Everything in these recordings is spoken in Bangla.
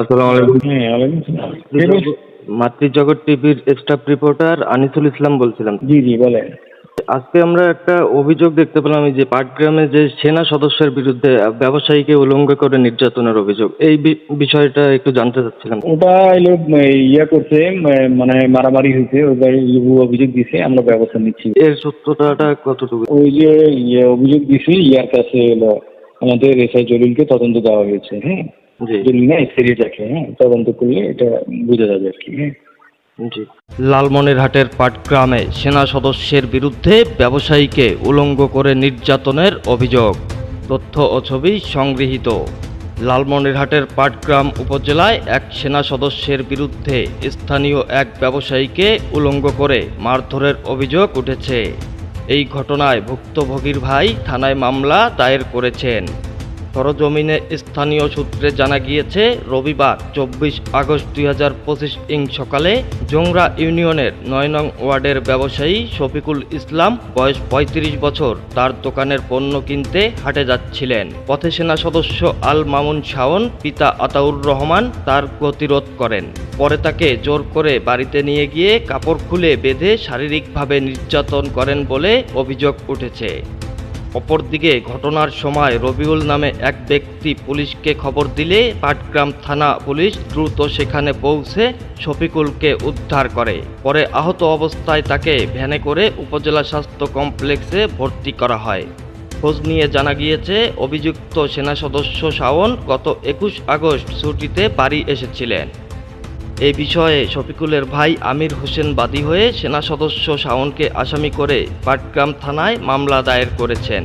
আসসালামু আলাইকুম। হ্যাঁ? মাতৃজগৎ টিভির স্টাফ রিপোর্টার আনিসুল ইসলাম বলছিলাম। জি জি বলেন। আজকে আমরা একটা অভিযোগ দেখতে পেলাম যে পাটগ্রামে যে সেনা সদস্যের বিরুদ্ধে ব্যবসায়ীকে উলঙ্গ করে নির্যাতনের অভিযোগ এই বিষয়টা একটু জানতে চাচ্ছিলাম। ওটা এলো ইয়া করছে মানে মারামারি হয়েছে অভিযোগ দিছে আমরা ব্যবস্থা নিচ্ছি। এর সত্যতাটা কতটুকু? ওই যে অভিযোগ দিছে ইয়ার কাছে এলো আমাদের এসআই জলিলকে তদন্ত দেওয়া হয়েছে হ্যাঁ। না যাকে হ্যাঁ তদন্ত করলে এটা বোঝা যাবে আর কি হ্যাঁ। লালমনিরহাটের পাটগ্রামে সেনা সদস্যের বিরুদ্ধে ব্যবসায়ীকে উলঙ্গ করে নির্যাতনের অভিযোগ। তথ্য ও ছবি সংগৃহীত। লালমনিরহাটের পাটগ্রাম উপজেলায় এক সেনা সদস্যের বিরুদ্ধে স্থানীয় এক ব্যবসায়ীকে উলঙ্গ করে মারধরের অভিযোগ উঠেছে। এই ঘটনায় ভুক্তভোগীর ভাই থানায় মামলা দায়ের করেছেন। সরজমিনে স্থানীয় সূত্রে জানা গিয়েছে, রবিবার চব্বিশ আগস্ট দুই হাজার পঁচিশ ইং সকালে জোংরা ইউনিয়নের নয় নং ওয়ার্ডের ব্যবসায়ী শফিকুল ইসলাম, বয়স পঁয়ত্রিশ বছর, তার দোকানের পণ্য কিনতে হাটে যাচ্ছিলেন। পথে সেনা সদস্য আল মামুন শাওন, পিতা আতাউর রহমান, তার গতিরোধ করেন। পরে তাকে জোর করে বাড়িতে নিয়ে গিয়ে কাপড় খুলে বেঁধে শারীরিকভাবে নির্যাতন করেন বলে অভিযোগ উঠেছে। অপরদিকে ঘটনার সময় রবিউল নামে এক ব্যক্তি পুলিশকে খবর দিলে পাটগ্রাম থানা পুলিশ দ্রুত সেখানে পৌঁছে শফিকুলকে উদ্ধার করে। পরে আহত অবস্থায় তাকে ভ্যানে করে উপজেলা স্বাস্থ্য কমপ্লেক্সে ভর্তি করা হয়। খোঁজ নিয়ে জানা গিয়েছে, অভিযুক্ত সেনা সদস্য শাওন গত একুশ আগস্ট ছুটিতে বাড়ি এসেছিলেন। এই বিষয়ে শফিকুলের ভাই আমির হোসেন বাদী হয়ে সেনা সদস্য শাওনকে আসামি করে পাটগ্রাম থানায় মামলা দায়ের করেছেন।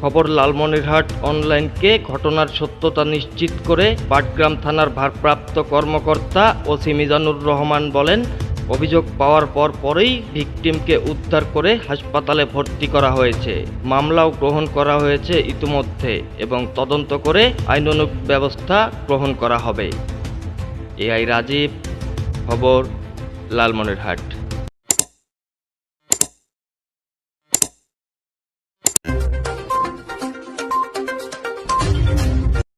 খবর লালমনিরহাট অনলাইনকে ঘটনার সত্যতা নিশ্চিত করে পাটগ্রাম থানার ভারপ্রাপ্ত কর্মকর্তা ওসি মিজানুর রহমান বলেন, অভিযোগ পাওয়ার পর পরেই ভিকটিমকে উদ্ধার করে হাসপাতালে ভর্তি করা হয়েছে। মামলাও গ্রহণ করা হয়েছে ইতিমধ্যে এবং তদন্ত করে আইনানুগ ব্যবস্থা গ্রহণ করা হবে। এআই রাজীব খবর লালমনিরহাট।